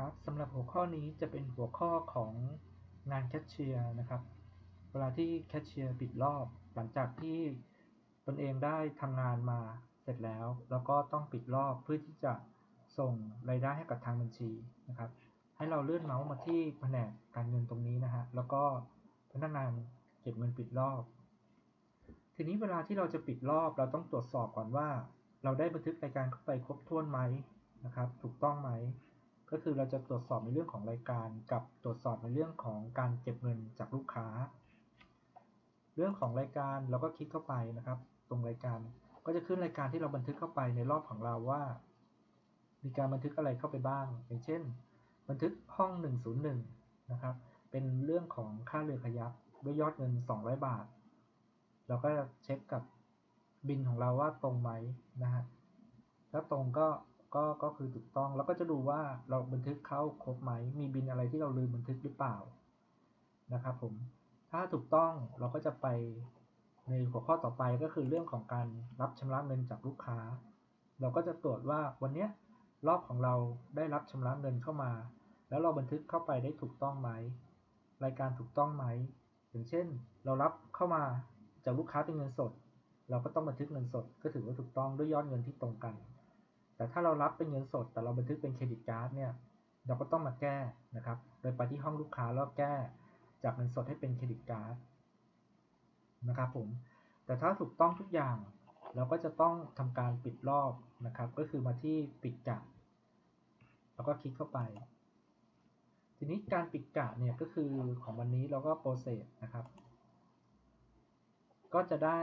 ครับสำหรับหัวข้อนี้จะเป็นหัวข้อของงานแคชเชียร์นะครับ เวลาที่แคชเชียร์ปิดรอบหลังจากที่ตนเองได้ทำงานมาเสร็จแล้ว แล้วก็ต้องปิดรอบเพื่อที่จะส่งรายได้ให้กับทางบัญชีนะครับ ให้เราเลื่อนเมาส์มาที่แผนกการเงินตรงนี้นะฮะแล้วก็พนักงานเก็บเงินปิดรอบ ทีนี้เวลาที่เราจะปิดรอบเราต้องตรวจสอบก่อนว่า เราได้บันทึกรายการเข้าไปครบถ้วนไหมนะครับ ถูกต้องไหม ก็คือเราจะตรวจสอบในเรื่องของรายการกับตรวจสอบในเรื่องของการเก็บเงินจากลูกค้า เรื่องของรายการเราก็คลิกเข้าไปนะครับ ตรงรายการก็จะขึ้นรายการที่เราบันทึกเข้าไปในรอบของเราว่า มีการบันทึกอะไรเข้าไปบ้าง อย่างเช่น บันทึกห้อง 101 นะครับ เป็นเรื่องของค่าเรือขยักด้วยยอดเงิน 200 บาท เราก็เช็คกับบินของเราว่าตรงไหมนะฮะถ้าตรงก็ ก็ก็คือถูกต้องแล้วก็จะดูว่าเราบันทึกเข้าครบไหม มีบินอะไรที่เราลืมบันทึกหรือเปล่านะครับผมถ้าถูกต้องเราก็จะไปในหัวข้อต่อไปก็คือเรื่องของการรับชำระเงินจากลูกค้า เราก็จะตรวจว่าวันนี้รอบของเราได้รับชำระเงินเข้ามา แล้วเราบันทึกเข้าไปได้ถูกต้องไหม รายการถูกต้องไหม อย่างเช่น เรารับเข้ามาจากลูกค้าเป็นเงินสด เราก็ต้องบันทึกเงินสด ก็ถือว่าถูกต้องด้วยยอดเงินที่ตรงกัน แต่ถ้าเรารับเป็นเงินสด แต่เราบันทึกเป็นเครดิตการ์ดเนี่ยเราก็ต้องมาแก้นะครับ โดยไปที่ห้องลูกค้าแล้วแก้จากเงินสดให้เป็นเครดิตการ์ดนะครับผม แต่ถ้าถูกต้องทุกอย่างเราก็จะต้องทำการปิดรอบนะครับ ก็คือมาที่ปิดกะแล้วก็คลิกเข้าไป ทีนี้การปิดกะเนี่ยก็คือของวันนี้เราก็โปรเซสนะครับ ก็จะได้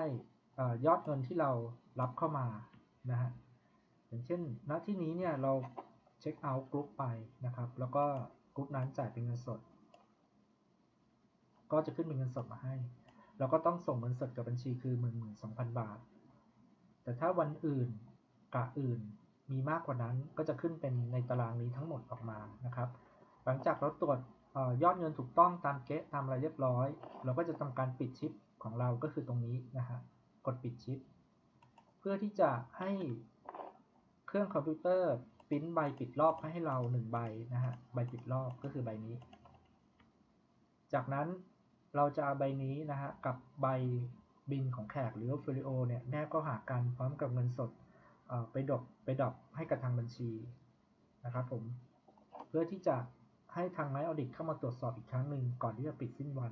ยอดเงินที่เรารับเข้ามานะฮะ อย่างเช่น ณ ที่นี้เนี่ยเราเช็คเอาท์กรุ๊ปไปนะครับ แล้วก็กรุ๊ปนั้นจ่ายเป็นเงินสด ก็จะขึ้นเป็นเงินสดมาให้ เราก็ต้องส่งเงินสดกับบัญชีคือ1 2 0 0 0 บาท แต่ถ้าวันอื่นกะอื่นมีมากกว่านั้นก็จะขึ้นเป็นในตารางนี้ทั้งหมดออกมานะครับ หลังจากเราตรวจยอดเงินถูกต้องตามเก๊ะตามอะไรเรียบร้อย เราก็จะทำการปิดชิปของเราก็คือตรงนี้นะฮะกดปิดชิป เพื่อที่จะให้ เครื่องคอมพิวเตอร์พิมพ์ใบปิดรอบให้เราหนึ่งใบนะฮะใบปิดรอบก็คือใบนี้ จากนั้นเราจะเอาใบนี้นะฮะกับใบบินของแขกหรือฟิลิโอเนี่ยแนบก็หากันพร้อมกับเงินสดไปดบไปดอบให้กับทางบัญชีนะครับผมเพื่อที่จะให้ทางไมออดิตเข้ามาตรวจสอบอีกครั้งหนึ่งก่อนที่จะปิดสิ้นวัน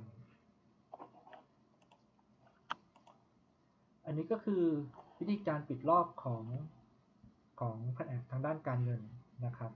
อันนี้ก็คือวิธีการปิดรอบของ ของแผนกทางด้านการเงินนะครับ